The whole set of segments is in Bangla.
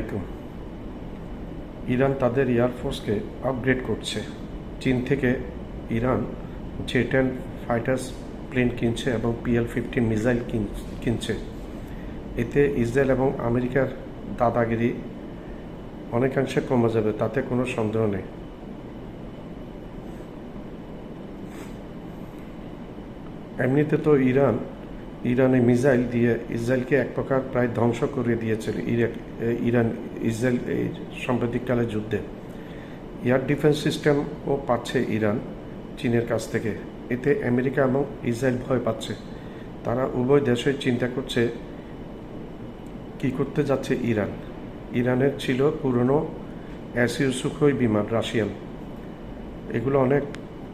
আলাইকুম। ইরান তাদের এয়ারফোর্সকে আপগ্রেড করছে। চীন থেকে Iran J ten fighters plane কিনছে এবং পিএল ফিফটিন মিসাইল কিনছে। এতে ইসরায়েল এবং আমেরিকার দাদাগিরি অনেকাংশে কমে যাবে, তাতে কোনো সন্দেহ নেই। এমনিতে তো ইরান ইরানে মিসাইল দিয়ে ইসরায়েলকে এক প্রকার প্রায় ধ্বংস করে দিয়েছিল ইরাক ইরান, ইসরায়েল এই সাম্প্রতিককালের যুদ্ধে। এয়ার ডিফেন্স সিস্টেমও পাচ্ছে ইরান চীনের কাছ থেকে। এতে আমেরিকা এবং ইসরায়েল ভয় পাচ্ছে। তারা উভয় দেশই চিন্তা করছে, কি করতে যাচ্ছে ইরান? ইরানের ছিল পুরনো অ্যাসিউ সুখই বিমান, রাশিয়ান। এগুলো অনেক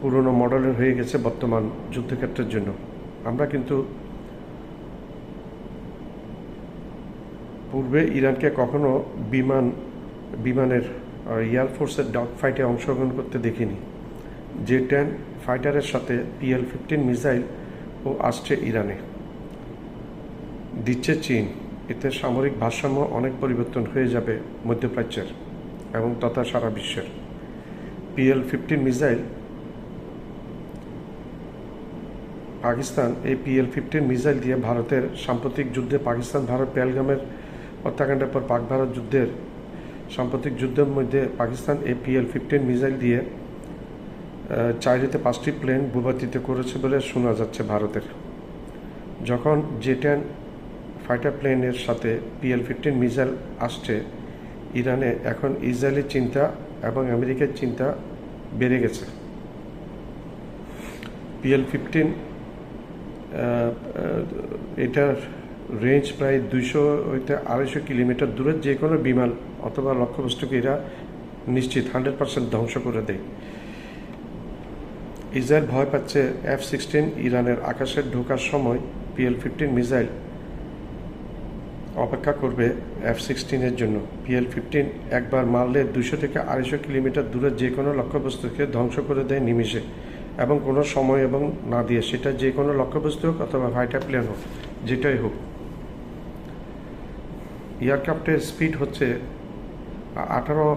পুরনো মডেলের হয়ে গেছে বর্তমান যুদ্ধক্ষেত্রের জন্য। আমরা কিন্তু পূর্বে ইরানকে কখনো বিমান, বিমানের এয়ারফোর্সের ডগ ফাইটে অংশগ্রহণ করতে দেখিনি। জে টেন ফাইটারের সাথে পিএল ফিফটিন মিসাইল ও আসছে ইরানে। দিচ্ছে চীন। এতে সামরিক ভারসাম্য অনেক পরিবর্তন হয়ে যাবে মধ্যপ্রাচ্যের এবং তথা সারা বিশ্বের। পিএল ফিফটিন মিসাইল পাকিস্তান, এই পিএল ফিফটিন মিসাইল দিয়ে ভারতের সাম্প্রতিক যুদ্ধে পাকিস্তান ভারত পেলগামের হত্যাকাণ্ডের পর পাক ভারত যুদ্ধের সাম্প্রতিক যুদ্ধের মধ্যে পাকিস্তান এই পিএল ফিফটিন মিসাইল দিয়ে চারিতে পাঁচটি প্লেন ভূপাতিত করেছে বলে শোনা যাচ্ছে ভারতের। যখন জে টেন ফাইটার প্লেনের সাথে পিএল ফিফটিন মিসাইল আসছে, ইরানে এখন ইসরায়েলের চিন্তা এবং আমেরিকার চিন্তা বেড়ে গেছে। পিএল ফিফটিন এটার রেঞ্জ প্রায় দুইশো হইতে আড়াইশো কিলোমিটার দূরের যে কোনো বিমান অথবা লক্ষ্যবস্তুকে এরা নিশ্চিত হান্ড্রেড পার্সেন্ট ধ্বংস করে দেয়। ইসরায়েল ভয় পাচ্ছে এফ সিক্সটিন ইরানের আকাশে ঢোকার সময় পিএল ফিফটিন মিসাইল অপেক্ষা করবে এফ সিক্সটিনের জন্য। পিএল ফিফটিন একবার মারলে দুশো থেকে আড়াইশো কিলোমিটার দূরের যে কোনো লক্ষ্যবস্তুকে ধ্বংস করে দেয় নিমিষে এবং কোনো সময় এবং না দিয়ে সেটা যে কোনো লক্ষ্যবস্তু হোক অথবা ফাইটার প্লেন হোক, যেটাই হোক। এয়ারক্রাফটের স্পিড হচ্ছে আঠারো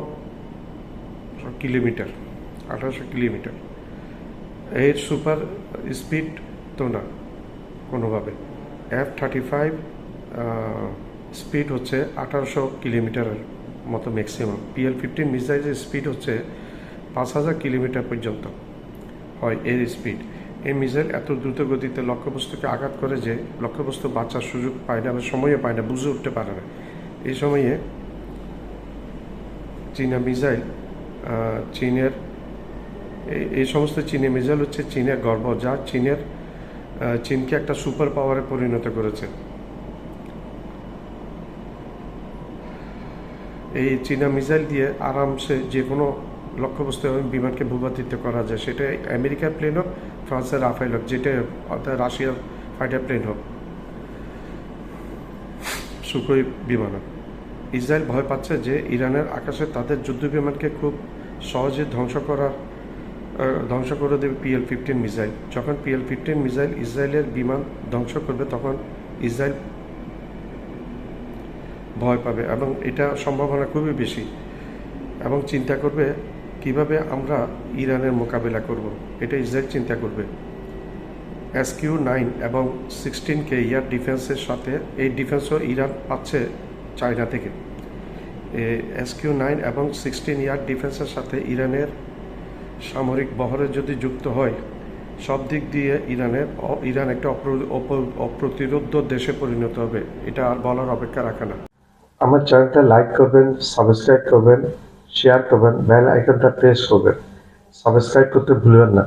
কিলোমিটার, আঠারোশো কিলোমিটার। এর সুপার স্পিড তো না, কোনোভাবে। এফ থার্টি ফাইভ স্পিড হচ্ছে আঠারোশো কিলোমিটারের মতো ম্যাক্সিমাম পিএল ফিফটিন মিসাইলের স্পিড হচ্ছে পাঁচ হাজার কিলোমিটার পর্যন্ত হয় এর স্পিড এই মিসাইল এত দ্রুত গতিতে লক্ষ্যবস্তুকে আঘাত করে যে লক্ষ্যবস্তু বাঁচার সুযোগ পায় না বা সময়ও পায় না, বুঝে উঠতে পারে না। এই সময়ে চীনা মিসাইল চীনের এই সমস্ত চীনে মিসাইল হচ্ছে চীনের গর্ব, যা চীনের চীনকে একটা সুপার পাওয়ারে পরিণত করেছে। এই চীনা মিসাইল দিয়ে আরামসে যে কোনো লক্ষ্যবস্তু এবং বিমানকে ভূপাতিত করা যায়। সেটা আমেরিকার প্লেন হোক, ফ্রান্সের রাফাইল হোক যেটা অর্থাৎ রাশিয়ার ফাইটার প্লেন হোক। সুখই বিমান। ইসরায়েল ভয় পাচ্ছে যে ইরানের আকাশে তাদের যুদ্ধ বিমানকে খুব সহজে ধ্বংস করার ধ্বংস করে দেবে পিএল ফিফটিন মিসাইল। যখন পিএল ফিফটিন মিসাইল ইসরায়েলের বিমান ধ্বংস করবে, তখন ইসরায়েল ভয় পাবে এবং এটা সম্ভাবনা খুবই বেশি এবং চিন্তা করবে কীভাবে আমরা ইরানের মোকাবেলা করব। এটা ইসরায়েল চিন্তা করবে। এসকিউ নাইন এবং সিক্সটিন কে ইয়ার ডিফেন্সের সাথে, এই ডিফেন্সও ইরান পাচ্ছে চায়না থেকে। এসকিউ নাইন এবং সিক্সটিন ইয়ার ডিফেন্সের সাথে ইরানের সামরিক বহরে যদি যুক্ত হয়, সব দিক দিয়ে ইরানের ইরান একটা অপ্রতিরোধ দেশে পরিণত হবে, এটা আর বলার অপেক্ষা রাখে না। আমার চ্যানেলটা লাইক করবেন, সাবস্ক্রাইব করবেন, শেয়ার করবেন, বেল আইকনটা প্রেস করবেন। সাবস্ক্রাইব করতে ভুলবেন না।